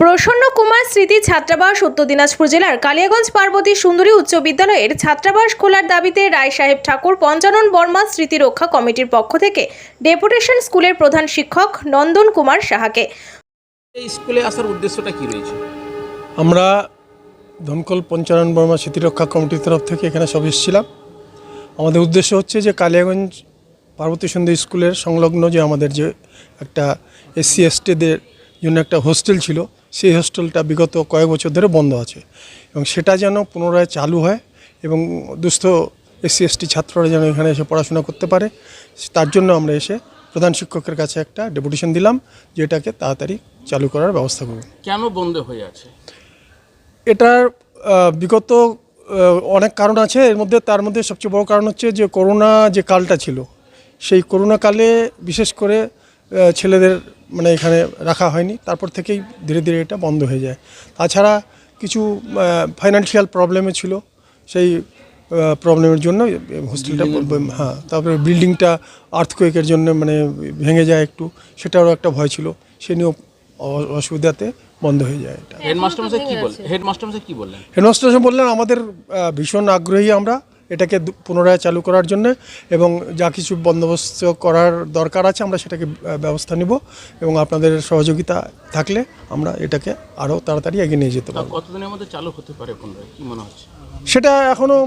প্রসন্ন কুমার স্মৃতি ছাত্রাবাস উত্তর দিনাজপুর জেলার কালিয়াগঞ্জ পার্বতী সুন্দরী উচ্চ বিদ্যালয়ের ছাত্রাবাস খোলার দাবিতে রায় সাহেব ঠাকুর পঞ্চানন বর্মা স্মৃতি রক্ষা কমিটির পক্ষ থেকে ডেপুটেশন স্কুলের প্রধান শিক্ষক নন্দন কুমার সাহাকে। এই স্কুলে আসার উদ্দেশ্যটা কি রয়েছে? আমরা ধনকল পঞ্চানন বর্মা স্মৃতিরক্ষা কমিটির তরফ থেকে এখানে সব এসেছিলাম। আমাদের উদ্দেশ্য হচ্ছে যে কালিয়াগঞ্জ পার্বতী সুন্দর স্কুলের সংলগ্ন যে আমাদের যে একটা এসসি এসটিদের জন্য একটা হোস্টেল ছিল সেই হোস্টেলটা বিগত কয়েক বছর ধরে বন্ধ আছে এবং সেটা যেন পুনরায় চালু হয় এবং দুস্থ এসসি এসটি ছাত্ররা যেন এখানে এসে পড়াশোনা করতে পারে তার জন্য আমরা এসে প্রধান শিক্ষকের কাছে একটা ডেপুটেশন দিলাম যে এটাকে তাড়াতাড়ি চালু করার ব্যবস্থা করুন কেন বন্ধ হয়ে আছে? এটার বিগত অনেক কারণ আছে এর মধ্যে তার মধ্যে সবচেয়ে বড় কারণ হচ্ছে যে করোনা যে কালটা ছিল সেই করোনাকালে বিশেষ করে ছেলেদের মানে এখানে রাখা হয়নি। তারপর থেকেই ধীরে ধীরে এটা বন্ধ হয়ে যায়। তাছাড়া কিছু ফাইন্যান্সিয়াল প্রবলেমে ছিল। সেই প্রবলেমের জন্য হোস্টেলটা হ্যাঁ তারপরে বিল্ডিংটা আর্থকোয়েকের জন্য মানে ভেঙে যায় একটু। সেটারও একটা ভয় ছিল। সে নিয়েও অসুবিধাতে বন্ধ হয়ে যায় এটা। হেডমাস্টার কি বললেন? হেডমাস্টার বললেন? হেডমাস্টার সাহেব বললেন আমাদের ভীষণ আগ্রহী আমরা। এটাকে পুনরায় চালু করার জন্য এবং যা কিছু বন্দোবস্ত করার দরকার আছে আমরা সেটাকে ব্যবস্থা নিব এবং আপনাদের সহযোগিতা থাকলে আমরা এটাকে আরও তাড়াতাড়ি এগিয়ে নিয়ে যেতে তা পারব। কতদিনের মধ্যে চালু হতে পারে পুনরায় কি মনে হচ্ছে? সেটা এখনও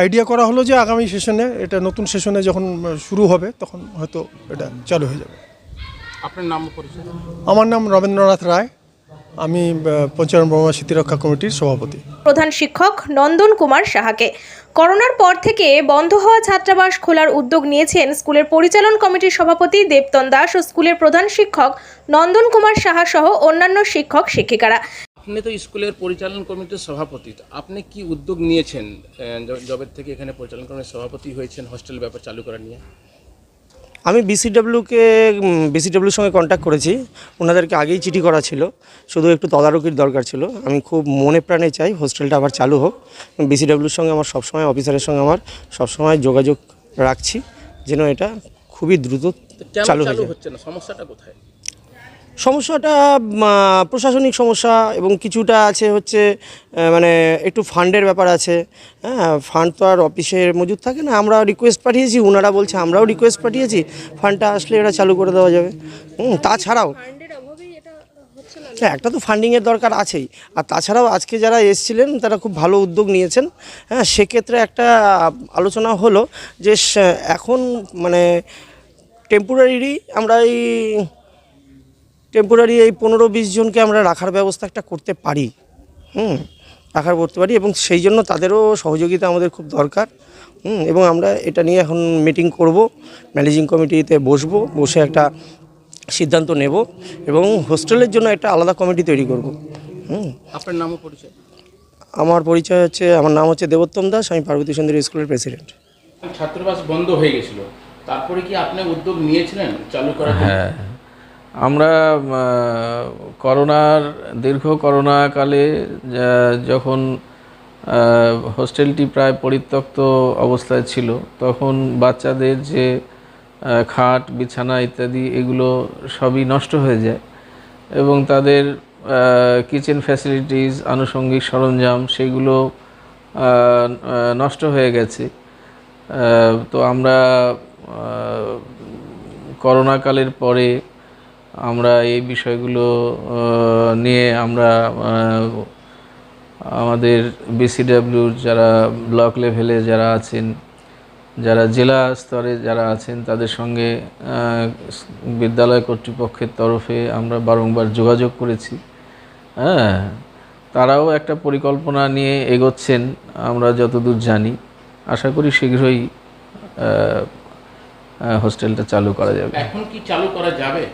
আইডিয়া করা হলো যে আগামী সেশনে এটা নতুন সেশনে যখন শুরু হবে তখন হয়তো এটা চালু হয়ে যাবে। আপনার নাম আমার নাম রবীন্দ্রনাথ রায়। আমি আহ, পঞ্চানন ব্রহ্মা স্মৃতিরক্ষা কমিটির সভাপতি। প্রধান শিক্ষক নন্দন কুমার সাহাকে। করোনার পর থেকে বন্ধ হওয়া ছাত্রাবাস খোলার উদ্যোগ নিয়েছেন স্কুলের পরিচালন কমিটির সভাপতি দেবতন দাস ও স্কুলের প্রধান শিক্ষক নন্দন কুমার সাহা সহ অন্যান্য শিক্ষক শিক্ষিকারা। আপনি তো স্কুলের পরিচালন কমিটির সভাপতি তো আপনি কি উদ্যোগ নিয়েছেন জবের থেকে এখানে পরিচালন কমিটির সভাপতি হয়েছেন হোস্টেল ব্যাপার চালু করা নিয়ে? আমি বিসিডাব্লিউকে বিসিডাব্লিউর সঙ্গে কন্ট্যাক্ট করেছি। ওনাদেরকে আগেই চিঠি করা ছিল। শুধু একটু তদারকির দরকার ছিল। আমি খুব মনে প্রাণে চাই হোস্টেলটা আবার চালু হোক। বিসিডাব্লিউর সঙ্গে আমার সবসময় অফিসারের সঙ্গে আমার সবসময় যোগাযোগ রাখছি। যেন এটা খুবই দ্রুত চালু হয়ে যায়। হচ্ছে না? সমস্যাটা কোথায়? সমস্যাটা প্রশাসনিক সমস্যা এবং কিছুটা আছে হচ্ছে মানে একটু ফান্ডের ব্যাপার আছে। হ্যাঁ ফান্ড তো আর অফিসের মজুদ থাকে না আমরা রিকোয়েস্ট পাঠিয়েছি ওনারা বলছে আমরাও রিকোয়েস্ট পাঠিয়েছি ফান্ডটা আসলে এটা চালু করে দেওয়া যাবে। হুম তাছাড়াও হ্যাঁ একটা তো ফান্ডিংয়ের দরকার আছেই। আর তাছাড়াও আজকে যারা এসছিলেন তারা খুব ভালো উদ্যোগ নিয়েছেন। হ্যাঁ সেক্ষেত্রে একটা আলোচনা হলো যে এখন মানে টেম্পোরারি আমরা এই টেম্পোরারি এই পনেরো বিশ জনকে আমরা রাখার ব্যবস্থা একটা করতে পারি। হুম রাখার করতে পারি এবং সেই জন্য তাদেরও সহযোগিতা আমাদের খুব দরকার। হুম এবং আমরা এটা নিয়ে এখন মিটিং করব ম্যানেজিং কমিটিতে বসবো বসে একটা সিদ্ধান্ত নেব এবং হোস্টেলের জন্য একটা আলাদা কমিটি তৈরি করব। হুম। আপনার নামও পরিচয়? আমার পরিচয় হচ্ছে আমার নাম হচ্ছে দেবোত্তম দাস আমি পার্বতী সুন্দরী স্কুলের প্রেসিডেন্ট ছাত্রবাস বন্ধ হয়ে গেছিল। তারপরে কি আপনি উদ্যোগ নিয়েছিলেন চালু করার হ্যাঁ। আমরা করোনার, দীর্ঘ করোনাকালে যখন হোস্টেলটি প্রায় পরিত্যক্ত অবস্থায় ছিল, তখন বাচ্চাদের যে খাট, বিছানা ইত্যাদি, এগুলো সবই নষ্ট হয়ে যায় এবং তাদের কিচেন ফ্যাসিলিটিস আনুষঙ্গিক সরঞ্জাম সেগুলো নষ্ট হয়ে গেছে। তো আমরা করোনাকালের পরে আমরা এই বিষয়গুলো নিয়ে আমরা আমাদের বিসিডাব্লিউর যারা ব্লক লেভেলে যারা আছেন, যারা জেলা স্তরে যারা আছেন, তাদের সঙ্গে বিদ্যালয় কর্তৃপক্ষের তরফে আমরা বারংবার যোগাযোগ করেছি। হ্যাঁ তারাও একটা পরিকল্পনা নিয়ে এগোচ্ছেন, আমরা যতদূর জানি। আশা করি শীঘ্রই হোস্টেলটা চালু করা যাবে। এখন কি চালু করা যাবে?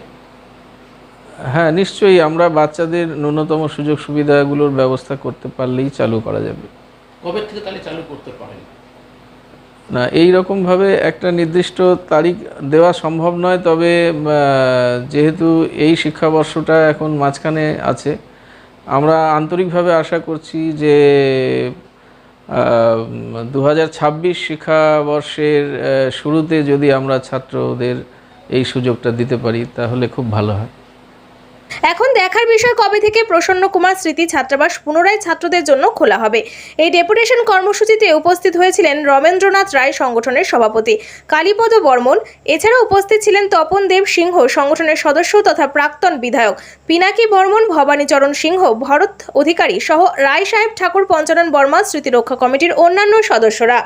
হ্যাঁ নিশ্চয়ই আমরা বাচ্চাদের ন্যূনতম সুযোগ সুবিধাগুলোর ব্যবস্থা করতে পারলেই চালু করা যাবে। কবে থেকে তাহলে চালু করতে পারেন? না এই রকমভাবে একটা নির্দিষ্ট তারিখ দেওয়া সম্ভব নয় তবে যেহেতু এই শিক্ষাবর্ষটা এখন মাঝখানে আছে আমরা আন্তরিকভাবে আশা করছি যে দু হাজার ছাব্বিশ শিক্ষাবর্ষের শুরুতে যদি আমরা ছাত্রদের এই সুযোগটা দিতে পারি তাহলে খুব ভালো হয়। এখন দেখার বিষয় কবে থেকে প্রসন্ন কুমার স্মৃতি ছাত্রাবাস পুনরায় ছাত্রদের জন্য খোলা হবে? এই ডেপুটেশন কর্মসূচিতে উপস্থিত হয়েছিলেন রমেন্দ্রনাথ রায় সংগঠনের সভাপতি, কালীপদ বর্মন। এছাড়া উপস্থিত ছিলেন তপন দেব সিংহ সংগঠনের সদস্য তথা প্রাক্তন বিধায়ক পিনাকি বর্মন, ভবানীচরণ সিংহ, ভরত অধিকারী সহ রায় সাহেব ঠাকুর পঞ্চানন বর্মা স্মৃতিরক্ষা কমিটির অন্যান্য সদস্যরা।